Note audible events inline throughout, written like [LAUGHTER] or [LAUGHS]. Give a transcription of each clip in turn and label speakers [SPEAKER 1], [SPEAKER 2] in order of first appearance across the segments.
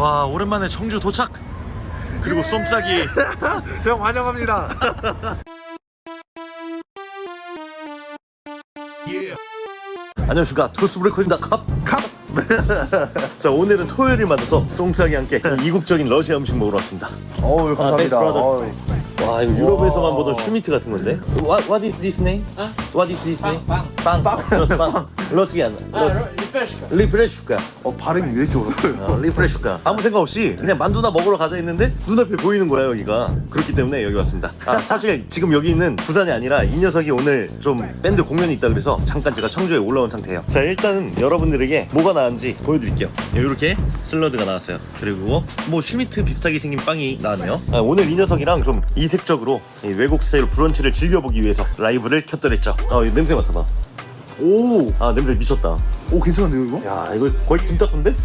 [SPEAKER 1] 와 오랜만에 청주 도착 그리고 쏨싸기 [LAUGHS]
[SPEAKER 2] 형 환영합니다.
[SPEAKER 1] 안녕하십니까 투스브레이커입니다 컵! 컵! [LAUGHS] 자 오늘은 토요일을 맞아서 쏨싸기 함께 이국적인 러시아 음식 먹으러 왔습니다
[SPEAKER 2] 어우
[SPEAKER 1] 아,
[SPEAKER 2] 감사합니다.
[SPEAKER 1] brother. 와 이거 유럽에서만 보던 슈미트 같은 건데 What, what is this name? What is this name?
[SPEAKER 3] 빵,
[SPEAKER 1] 빵! 빵! just 빵! 러시안
[SPEAKER 3] 아, 리프레시카.
[SPEAKER 1] 리프레슈카
[SPEAKER 2] 어 발음이 왜 이렇게 어려워요?
[SPEAKER 1] 어, 리프레슈카 아무 생각 없이 그냥 만두나 먹으러 가자 했는데 눈앞에 보이는 거야 여기가 그렇기 때문에 여기 왔습니다 아 사실 지금 여기 있는 부산이 아니라 이 녀석이 오늘 좀 밴드 공연이 있다 그래서 잠깐 제가 청주에 올라온 상태예요 자 일단은 여러분들에게 뭐가 나왔는지 보여드릴게요 이렇게 샐러드가 나왔어요 그리고 뭐 슈미트 비슷하게 생긴 빵이 나왔네요 아, 오늘 이 녀석이랑 좀이 색적으로 이 외국 스타일 브런치를 즐겨보기 위해서 라이브를 켰더랬죠. 아 이 냄새 맡아봐.
[SPEAKER 2] 오,
[SPEAKER 1] 아 냄새 미쳤다.
[SPEAKER 2] 오 괜찮은데요 이거?
[SPEAKER 1] 야 이거 거의 김닭인데? [LAUGHS]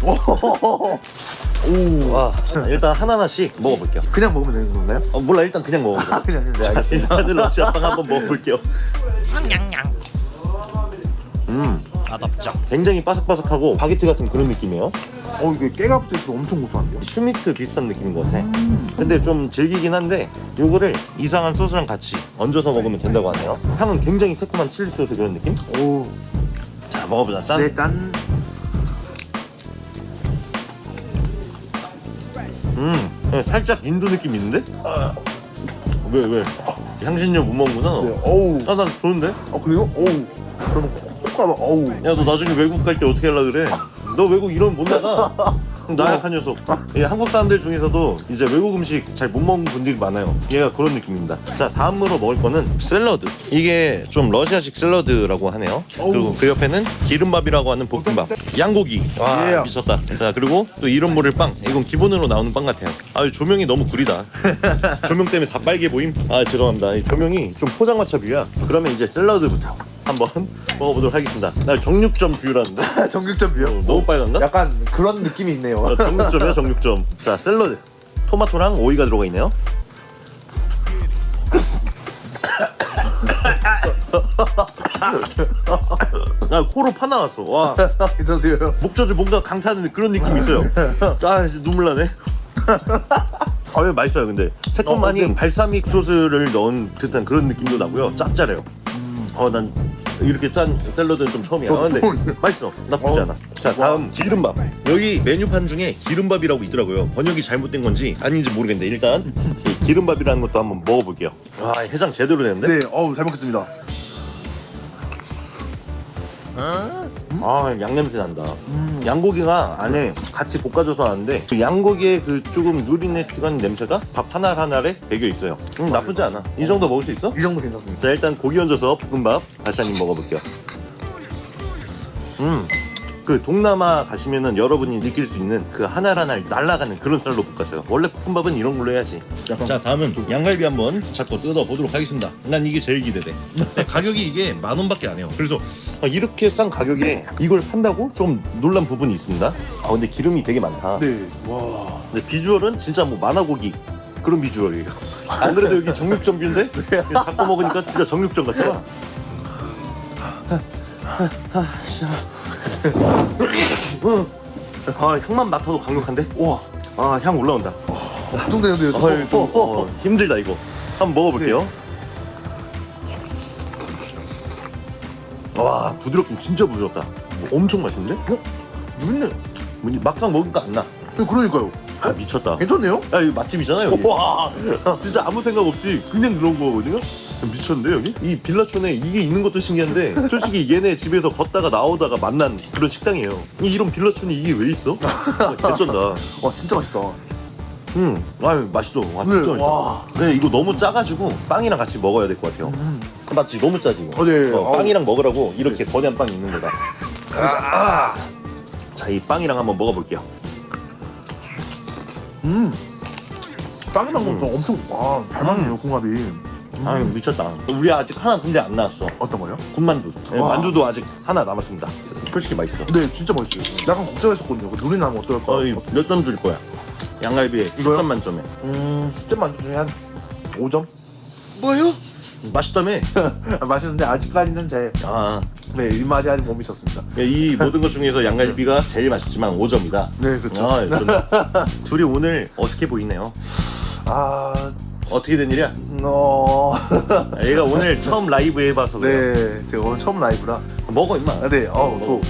[SPEAKER 2] 오,
[SPEAKER 1] 와 일단 하나하나씩 먹어볼게요.
[SPEAKER 2] 그냥 먹으면 되는 건가요?
[SPEAKER 1] 어, 몰라 일단 그냥
[SPEAKER 2] 아
[SPEAKER 1] 먹어보자.
[SPEAKER 2] 그냥 네,
[SPEAKER 1] 자,
[SPEAKER 2] 알겠습니다.
[SPEAKER 1] 일단은 러시 아 빵 한번 먹어볼게요 음
[SPEAKER 3] 아답장.
[SPEAKER 1] 굉장히 바삭바삭하고 바게트 같은 그런 느낌이에요
[SPEAKER 2] 어 이게 깨가 붙어있어 엄청 고소한데요?
[SPEAKER 1] 슈미트 비슷한 느낌인 것 같아 근데 좀 질기긴 한데 요거를 이상한 소스랑 같이 얹어서 먹으면 된다고 하네요 향은 굉장히 새콤한 칠리 소스 그런 느낌?
[SPEAKER 2] 오,
[SPEAKER 1] 자 먹어보자 짠
[SPEAKER 2] 네 짠.
[SPEAKER 1] 음, 네, 살짝 인도 느낌 있는데? 왜 왜? 향신료 못 먹는구나
[SPEAKER 2] 네,
[SPEAKER 1] 너.
[SPEAKER 2] 어우.
[SPEAKER 1] 아, 난 좋은데?
[SPEAKER 2] 어 그래요? 어우. 그러면 콕 가봐. 어우.
[SPEAKER 1] 야 너 나중에 외국 갈 때 어떻게 하려 그래? 너 외국 이러면 못 나가. 나 약한 녀석. 예, 한국 사람들 중에서도 이제 외국 음식 잘 못 먹는 분들이 많아요. 얘가 그런 느낌입니다. 자 다음으로 먹을 거는 샐러드. 이게 좀 러시아식 샐러드라고 하네요. 그리고 그 옆에는 기름밥이라고 하는 볶음밥. 양고기. 와
[SPEAKER 2] 예.
[SPEAKER 1] 미쳤다. 자 그리고 또 이름 모를 빵. 이건 기본으로 나오는 빵 같아요. 아 조명이 너무 구리다. [LAUGHS] 조명 때문에 다 빨개 보임. 아 죄송합니다. 이 조명이 좀 포장마차 뷰야. 그러면 이제 샐러드부터 한번 먹어보도록 하겠습니다. 나 정육점 뷰라는데
[SPEAKER 2] 정육점 비요.
[SPEAKER 1] 너무 빨간가?
[SPEAKER 2] 약간 그런 느낌이 있네요.
[SPEAKER 1] 어, 정육점이야 정육점. 자 샐러드. 토마토랑 오이가 들어가 있네요. [COUGHS] 나 코로 파 나왔어. 와
[SPEAKER 2] 괜찮으세요?
[SPEAKER 1] 목젖을 뭔가 강타하는 그런 느낌이 있어요. 아 진짜 눈물 나네. 아유 맛있어요 근데 새콤하니
[SPEAKER 2] 어, 근데-
[SPEAKER 1] 발사믹 소스를 넣은 듯한 그런 느낌도 나고요 짭짤해요. 어난 이렇게 짠 샐러드는 좀 처음이야. 아, 근데. 맛있어. 나쁘지
[SPEAKER 2] 어.
[SPEAKER 1] 않아. 자 다음 기름밥. 여기 메뉴판 중에 기름밥이라고 있더라고요. 번역이 잘못된 건지 아닌지 모르겠는데 일단 이 기름밥이라는 것도 한번 먹어볼게요. 와 해장 제대로 되는데?
[SPEAKER 2] 네, 어우 잘 먹겠습니다.
[SPEAKER 1] 아 양냄새 난다. 양고기가 안에 같이 볶아져서 하는데 그 양고기의 그 조금 누린내 튀는 냄새가 밥 하나 하나에 배겨 있어요. 음, 나쁘지 않아. 이 정도 먹을 수 있어?
[SPEAKER 2] 이 정도 괜찮습니다.
[SPEAKER 1] 자 일단 고기 얹어서 볶음밥 다시 한 입 먹어볼게요. 음 그 동남아 가시면은 여러분이 느낄 수 있는 그 하나하나 날아가는 그런 쌀로 볶았어요. 원래 볶음밥은 이런 걸로 해야지.
[SPEAKER 2] 약간
[SPEAKER 1] 자 다음은 양갈비 한번 잡고 뜯어 보도록 하겠습니다. 난 이게 제일 기대돼. 네, 가격이 이게 만 원밖에 안 해요. 그래서 아, 이렇게 싼 가격에 이걸 판다고? 좀 놀란 부분이 있습니다. 아 근데 기름이 되게 많다.
[SPEAKER 2] 네, 와.
[SPEAKER 1] 근데 비주얼은 진짜 뭐 만화고기 그런 비주얼이에요. 안 그래도 여기 정육점 뷰인데? [LAUGHS] 자꾸 먹으니까 진짜 정육점 같잖아 아 향만 맡아도 강력한데?
[SPEAKER 2] 와.
[SPEAKER 1] 아 향 올라온다
[SPEAKER 2] 걱정되는데요. 저.
[SPEAKER 1] 어이, 좀, 어, 힘들다 이거. 한번 먹어볼게요. 와 부드럽긴 진짜 부드럽다. 뭐 엄청 맛있는데?
[SPEAKER 2] 어? 누있네.
[SPEAKER 1] 뭐지, 막상 먹으니까 안 나.
[SPEAKER 2] 네, 그러니까요.
[SPEAKER 1] 아 미쳤다.
[SPEAKER 2] 괜찮네요?
[SPEAKER 1] 야 이거 맛집이잖아 여기.
[SPEAKER 2] 와.
[SPEAKER 1] 진짜 아무 생각 없이 그냥 그런 거거든요. 미쳤는데 여기? 이 빌라촌에 이게 있는 것도 신기한데 솔직히 얘네 집에서 걷다가 나오다가 만난 그런 식당이에요. 이- 이런 빌라촌이 이게 왜 있어? 어, 개쩐다.
[SPEAKER 2] 와 진짜 맛있다.
[SPEAKER 1] 음, 아유 맛있어. 와, 진짜
[SPEAKER 2] 네,
[SPEAKER 1] 맛있다.
[SPEAKER 2] 와.
[SPEAKER 1] 근데 이거 너무 짜가지고 빵이랑 같이 먹어야 될 것 같아요. 맞지? 너무 짜지 이거.
[SPEAKER 2] 어, 네.
[SPEAKER 1] 어,
[SPEAKER 2] 어.
[SPEAKER 1] 빵이랑 먹으라고 이렇게 거대한 빵이 있는 거다. 아. 자, 이 빵이랑 한번 먹어볼게요.
[SPEAKER 2] 음. 빵이랑 먹으면 엄청 와 잘 맞네요 궁합이.
[SPEAKER 1] 아유 미쳤다. 우리 아직 하나 근데 안 나왔어.
[SPEAKER 2] 어떤 거요?
[SPEAKER 1] 군만두. 네,
[SPEAKER 2] 와.
[SPEAKER 1] 만두도 아직 하나 남았습니다. 솔직히 맛있어.
[SPEAKER 2] 네, 진짜 맛있어요. 약간 걱정했었거든요. 그 눈이 나면 어떨까?
[SPEAKER 1] 어, 몇점 줄 거야? 양갈비에
[SPEAKER 2] 이거요?
[SPEAKER 1] 10점 만점에.
[SPEAKER 2] 음, 10점 만점 중에 한 5점?
[SPEAKER 1] 뭐요? 맛있다며? [LAUGHS]
[SPEAKER 2] 맛있는데 아직까지는 제
[SPEAKER 1] 아,
[SPEAKER 2] 네 입맛이 아직 못 미쳤습니다.
[SPEAKER 1] 이 모든 것 중에서 양갈비가 제일 맛있지만 5점이다.
[SPEAKER 2] 네, 그렇죠.
[SPEAKER 1] 아, 좀- 둘이 오늘 어색해 보이네요.
[SPEAKER 2] 아,
[SPEAKER 1] 어떻게 된 일이야?
[SPEAKER 2] 어,
[SPEAKER 1] 아, 얘가 오늘 처음 라이브 해봐서 그래요.
[SPEAKER 2] 네 제가 오늘 처음 라이브라.
[SPEAKER 1] 먹어 임마.
[SPEAKER 2] 아, 네, 어, 저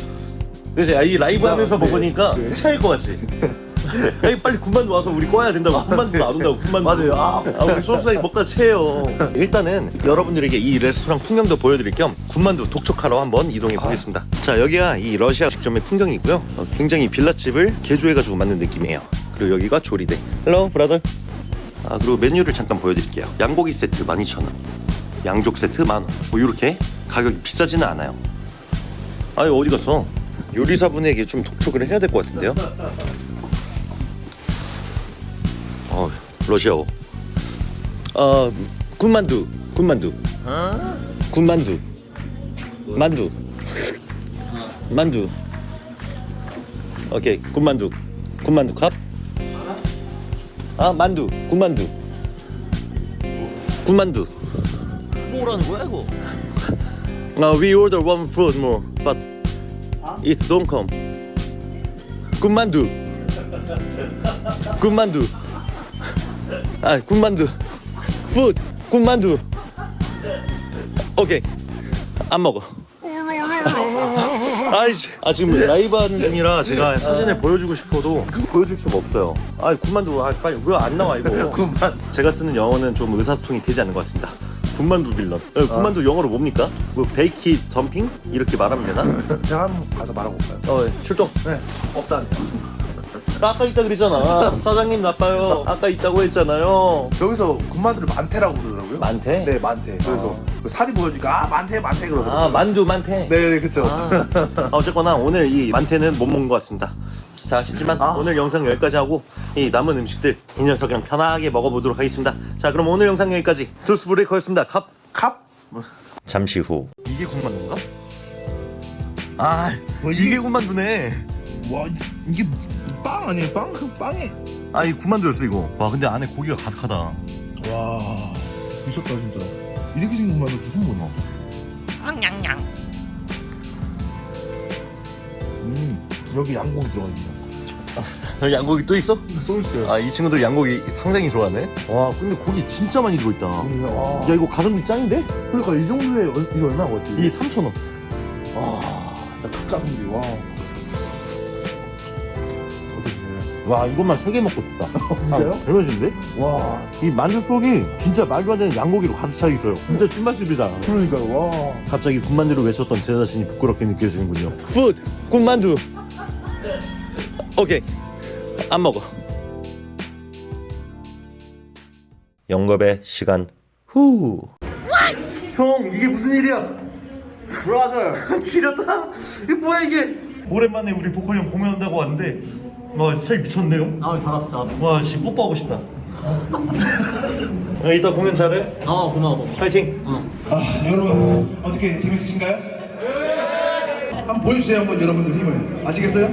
[SPEAKER 1] 그래서 이 라이브 하면서
[SPEAKER 2] 네,
[SPEAKER 1] 먹으니까
[SPEAKER 2] 네.
[SPEAKER 1] 체할 것 같지. 야, 빨리 군만두 와서 우리 꺼야 된다고. 군만두가 안 온다고. 군만두.
[SPEAKER 2] 맞아요. 아.
[SPEAKER 1] 아, 우리 소스라이 먹다 체해요. 일단은 여러분들에게 이 레스토랑 풍경도 보여드릴 겸 군만두 독촉하러 한번 이동해 보겠습니다. 자, 여기가 이 러시아 직전의 풍경이고요. 어, 굉장히 빌라집을 개조해가지고 만든 느낌이에요. 그리고 여기가 조리대. 브라더. 아, 그리고 메뉴를 잠깐 보여드릴게요. 양고기 세트 12,000원. 양족 세트 만원. 뭐 이렇게 가격이 비싸지는 않아요. 아니 어디 갔어? 요리사분에게 좀 독촉을 해야 될 것 같은데요? 어 러시아어. 어 군만두, 군만두, 군만두, 만두, 만두. 오케이 군만두, 군만두 컵. 아 만두, 군만두, 군만두.
[SPEAKER 3] 뭐라는 거야 이거?
[SPEAKER 1] Uh, we order one food more, but it's don't come. 군만두. 군만두. 아, 군만두. Food. 군만두. 오케이. 안 먹어. 아이씨. 아 지금 라이브 하는 중이라 제가 사진을 보여주고 싶어도 보여줄 수가 없어요. 아 군만두 아 빨리 왜 안 나와 이거. [LAUGHS] 군만. 제가 쓰는 영어는 좀 의사소통이 되지 않는 것 같습니다. 군만두 빌런. 어, 군만두 영어로 뭡니까? 뭐 베이키 덤핑 이렇게 말하면 되나? [LAUGHS]
[SPEAKER 2] 제가 한번 가서 말하고 올까요?
[SPEAKER 1] 어 출동.
[SPEAKER 2] 네, 없다니.
[SPEAKER 1] 아까 있다 그랬잖아. 사장님 나빠요. 아까 있다고 했잖아요.
[SPEAKER 2] 여기서 군만두를 만태라고 그러더라고요.
[SPEAKER 1] 많대?
[SPEAKER 2] 네, 만태. 그래서 그 사진 보여주니까 아 만태 만태 그러더라고요.
[SPEAKER 1] 아 만두 많대.
[SPEAKER 2] 네, 네, 그렇죠.
[SPEAKER 1] 아, 어쨌거나 오늘 이 만태는 못 먹은 것 같습니다. 자, 아쉽지만
[SPEAKER 2] 아.
[SPEAKER 1] 오늘 영상 여기까지 하고 이 남은 음식들 이 녀석이랑 편하게 먹어보도록 하겠습니다. 자, 그럼 오늘 영상 여기까지 투스 브레이커였습니다. 갑.
[SPEAKER 2] 캅.
[SPEAKER 1] 잠시 후. 이게 군만두인가? 아,
[SPEAKER 2] 뭐
[SPEAKER 1] 이게 군만두네.
[SPEAKER 2] 와 이게 빵 아니에요? 빵? 그 빵에
[SPEAKER 1] 아, 이 군만두였어 이거. 와, 근데 안에 고기가 가득하다.
[SPEAKER 2] 와 미쳤다 진짜. 이렇게 생긴 군만두 처음 보나? 음 여기 양고기 들어가 있네. [LAUGHS]
[SPEAKER 1] 양고기 또 있어?
[SPEAKER 2] 또 있어요.
[SPEAKER 1] 아, 이 친구들 양고기 상당히 좋아하네. 와, 근데 고기 진짜 많이 들어있다.
[SPEAKER 2] 와.
[SPEAKER 1] 야, 이거 가성비 짱인데?
[SPEAKER 2] 그러니까 이 정도에 얼- 이게 얼마나 걸지?
[SPEAKER 1] 이게 3,000원.
[SPEAKER 2] 와 진짜 극가성비 와.
[SPEAKER 1] 와, 이것만 3개 먹고 싶다. [LAUGHS]
[SPEAKER 2] 진짜요?
[SPEAKER 1] 아, 대박인데?
[SPEAKER 2] 와
[SPEAKER 1] 이 만두 속이 진짜 말도 안 되는 양고기로 가득 차 있어요. 진짜 찐맛집이다.
[SPEAKER 2] 그러니까 와.
[SPEAKER 1] 갑자기 군만두를 외쳤던 제 자신이 부끄럽게 느껴지는군요. 푸드 군만두. 오케이 안 먹어. 영겁의 시간 후. 형 이게 무슨 일이야?
[SPEAKER 3] 브라더 [LAUGHS]
[SPEAKER 1] 지렸다. 이게 뭐야 이게? 오랜만에 우리 보컬 형 공연한다고 왔는데 와 스타일 미쳤네요.
[SPEAKER 3] 아 잘했어 잘했어
[SPEAKER 1] 와 지금 뽀뽀하고 싶다. 야, 이따 공연 잘해.
[SPEAKER 3] 아 고마워
[SPEAKER 1] 파이팅.
[SPEAKER 4] 아, 여러분 어떻게 재밌으신가요? 한번 보여주세요 한번 여러분들 힘을 아시겠어요?